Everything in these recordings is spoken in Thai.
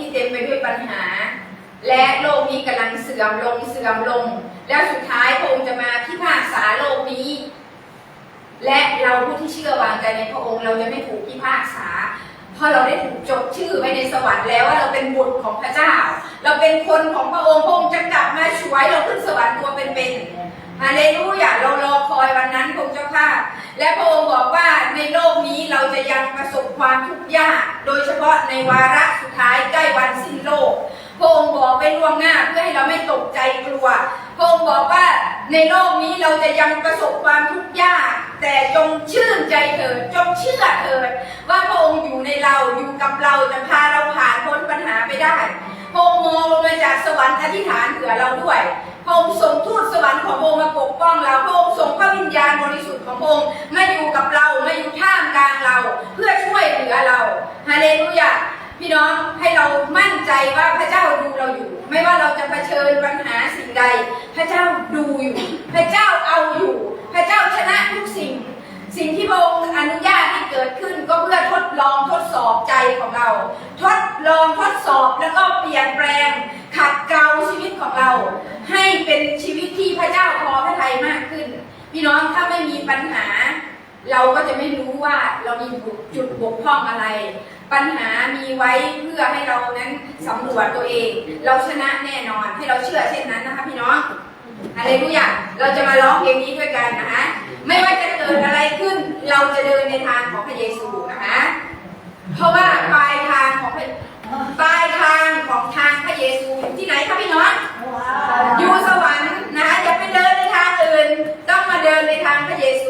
ที่เต็มไปด้วยปัญหา และโลกนี้กำลังเสื่อมลงเสื่อมลง แล้วสุดท้ายพระองค์จะมาพิพากษาโลกนี้ และเราผู้ที่เชื่อวางใจในพระองค์เราจะไม่ถูกพิพากษา เพราะเราได้ถูกจดชื่อไว้ในสวรรค์แล้วว่าเราเป็นบุตรของพระเจ้า เราเป็นคนของพระองค์พระองค์จะกลับมาช่วยเราขึ้นสวรรค์ตัวเป็นๆฮาเลลูยาเรารอคอยวันนั้นพระ องค์เจ้าค่ะและพระองค์บอกว่าในโลกนี้เราจะยังประสบความทุกข์ยาก โดยเฉพาะในวาระสุดท้ายใกล้วันสิ้นโลก พระองค์บอกไปล่วงหน้าเพื่อให้เราไม่ตกใจกลัว พระองค์บอกว่าในโลกนี้เราจะยังประสบความทุกข์ยาก แต่จงชื่นใจเถิดจงเชื่อเถิดว่าพระองค์อยู่ในเราอยู่กับเราจะพาเราผ่านพ้นปัญหาไปได้พระองค์มองลงมาจากสวรรค์อธิษฐานเผื่อเราด้วย องค์ส่งทูตสวรรค์ของพระองค์มาปกป้องเราพระองค์ส่งพระวิญญาณบริสุทธิ์ของพระองค์มาอยู่กับเรามาอยู่ท่ามกลางเรา เพื่อช่วยเหลือเราฮาเลลูยาพี่น้องให้เรามั่นใจว่าพระเจ้าดูเราอยู่ ไม่ว่าเราจะเผชิญปัญหาสิ่งใด พระเจ้าดูอยู่ พระเจ้าเอาอยู่ พระเจ้าชนะทุกสิ่ง สิ่งที่พระองค์อนุญาตให้เกิดขึ้นก็เพื่อทดลองทดสอบใจของเรา ทดลองทดสอบแล้วก็เปลี่ยนแปลงขัดเกลาชีวิตของเรา ให้ เป็นชีวิตที่พระเจ้าพอพระทัยมากขึ้น พี่น้องถ้าไม่มีปัญหา เราก็จะไม่รู้ว่าเรามีจุดบกพร่องอะไร ปัญหามีไว้เพื่อให้เรานั้นสำรวจตัวเอง เราชนะแน่นอนให้เราเชื่อเช่นนั้นนะคะพี่น้องอะไรทุกอย่างเราจะมาร้องเพลงนี้ด้วยกันนะคะไม่ว่าจะเกิดอะไรขึ้น เราจะเดินในทางของพระเยซูนะคะเพราะว่าปลายทางของปลายทางของทางพระเยซูอยู่ที่ไหนคะพี่น้องอยู่ส ดิ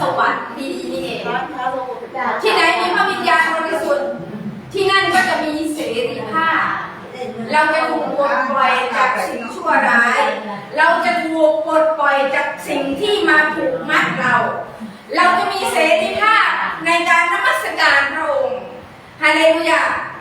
สวรรค์ดีนี่เองที่ไหนมีพระวิญญาณบริสุทธิ์ที่นั่นก็จะมีเสรีภาพ เราจะถูกปลดปล่อยจากสิ่งชั่วร้าย เราจะถูกปลดปล่อยจากสิ่งที่มาผูกมัดเรา เราจะมีเสรีภาพในการนมัสการพระองค์ฮาเลลูยา